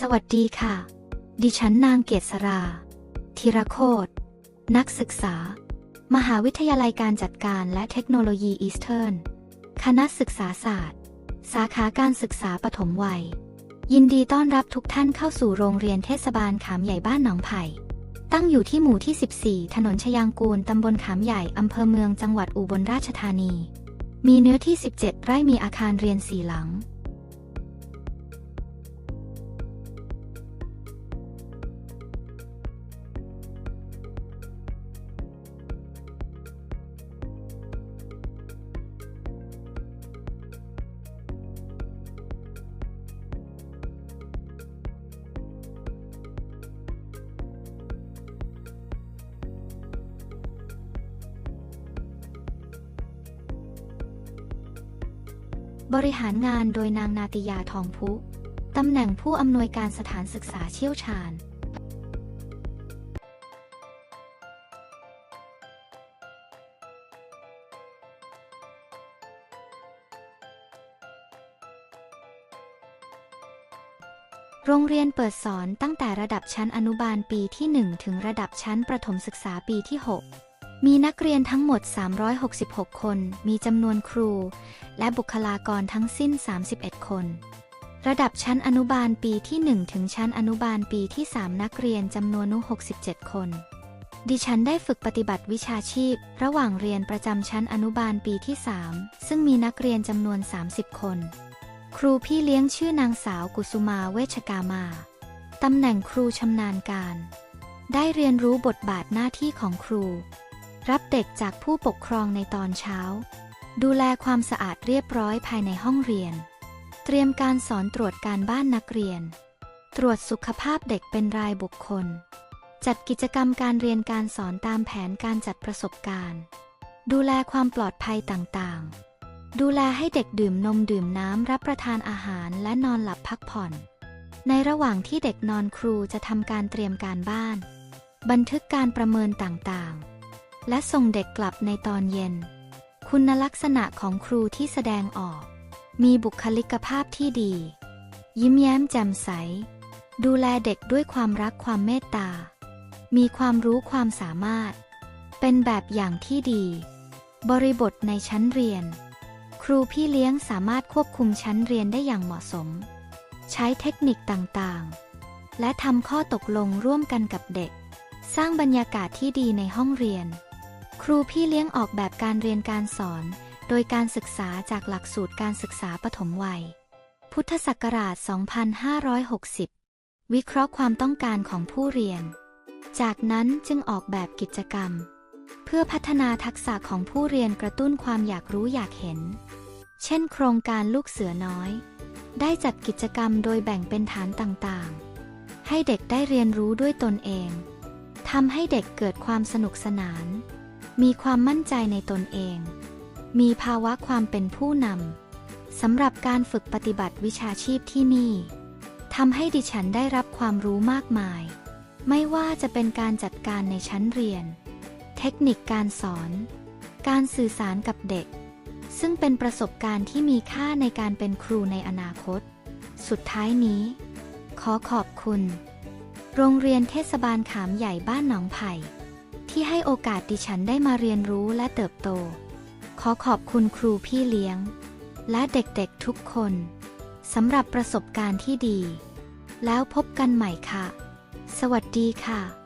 สวัสดีค่ะ ดิฉันนางเกษรา ธีรโคตนักศึกษา มหาวิทยาลัยการจัดการและเทคโนโลยีอีสเทิร์น คณะศึกษาศาสตร์ สาขาการศึกษาปฐมวัย ยินดีต้อนรับทุกท่านเข้าสู่โรงเรียนเทศบาลขามใหญ่บ้านหนองไผ่ ตั้งอยู่ที่หมู่ที่ 14 ถนนชยางกูล ตำบลขามใหญ่ อำเภอเมือง จังหวัดอุบลราชธานี มีเนื้อที่ 17 ไร่ มีอาคารเรียนสี่หลัง บริหารงานโดยนางนาติยาทองพุตำแหน่งผู้อำนวยการสถานศึกษาเชี่ยวชาญ โรงเรียนเปิดสอนตั้งแต่ระดับชั้นอนุบาลปีที่ 1 ถึงระดับชั้นประถมศึกษาปีที่ 6 มีนักเรียนทั้งหมด 366 คน มีจำนวนครู และบุคลากรทั้งสิ้น 31 คน ระดับชั้นอนุบาลปีที่ 1 ถึงชั้นอนุบาลปีที่ 3 นักเรียนจำนวนนุ67 คน ดิฉันได้ฝึกปฏิบัติวิชาชีพ ระหว่างเรียนประจำชั้นอนุบาลปีที่ 3 ซึ่งมีนักเรียนจำนวน 30 คน ครูพี่เลี้ยงชื่อนางสาวกุสุมาเวชกามา ตำแหน่งครูชำนาญการ ได้เรียนรู้บทบาทหน้าที่ของครู รับเด็กจากผู้ปกครองในตอนเช้า ดูแลความสะอาดเรียบร้อยภายในห้องเรียน เตรียมการสอนตรวจการบ้านนักเรียน ตรวจสุขภาพเด็กเป็นรายบุคคล จัดกิจกรรมการเรียนการสอนตามแผนการจัดประสบการณ์ ดูแลความปลอดภัยต่างๆ ดูแลให้เด็กดื่มนมดื่มน้ำรับประทานอาหารและนอนหลับพักผ่อน ในระหว่างที่เด็กนอนครูจะทำการเตรียมการบ้าน บันทึกการประเมินต่างๆ และส่งเด็กกลับในตอนเย็น คุณลักษณะของครูที่แสดงออก มีบุคลิกภาพที่ดี ยิ้มแย้มแจ่มใส ดูแลเด็กด้วยความรักความเมตตา มีความรู้ความสามารถ เป็นแบบอย่างที่ดี บริบทในชั้นเรียน ครูพี่เลี้ยงสามารถควบคุมชั้นเรียนได้อย่างเหมาะสม ใช้เทคนิคต่างๆ และทำข้อตกลงร่วมกันกับเด็ก สร้างบรรยากาศที่ดีในห้องเรียน ครูพี่เลี้ยงออกแบบการเรียนการสอน โดยการศึกษาจากหลักสูตรการศึกษาปฐมวัย พุทธศักราช 2560 วิเคราะห์ความต้องการของผู้เรียน จากนั้นจึงออกแบบกิจกรรม เพื่อพัฒนาทักษะของผู้เรียนกระตุ้นความอยากรู้อยากเห็น เช่น โครงการลูกเสือน้อย ได้จัดกิจกรรมโดยแบ่งเป็นฐานต่างๆ ให้เด็กได้เรียนรู้ด้วยตนเองทำให้เด็กเกิดความสนุกสนาน มีความมั่นใจในตนเอง มีภาวะความเป็นผู้นำสำหรับการฝึกปฏิบัติวิชาชีพที่นี่ทำให้ดิฉันได้รับความรู้มากมาย ไม่ว่าจะเป็นการจัดการในชั้นเรียน เทคนิคการสอน การสื่อสารกับเด็ก ซึ่งเป็นประสบการณ์ที่มีค่าในการเป็นครูในอนาคต สุดท้ายนี้ ขอขอบคุณ โรงเรียนเทศบาลขามใหญ่บ้านหนองไผ่ ที่ให้โอกาสดิฉันได้มาเรียนรู้และเติบโต ขอขอบคุณครูพี่เลี้ยง และเด็กๆทุกคนสำหรับประสบการณ์ที่ดี แล้วพบกันใหม่ค่ะ สวัสดีค่ะ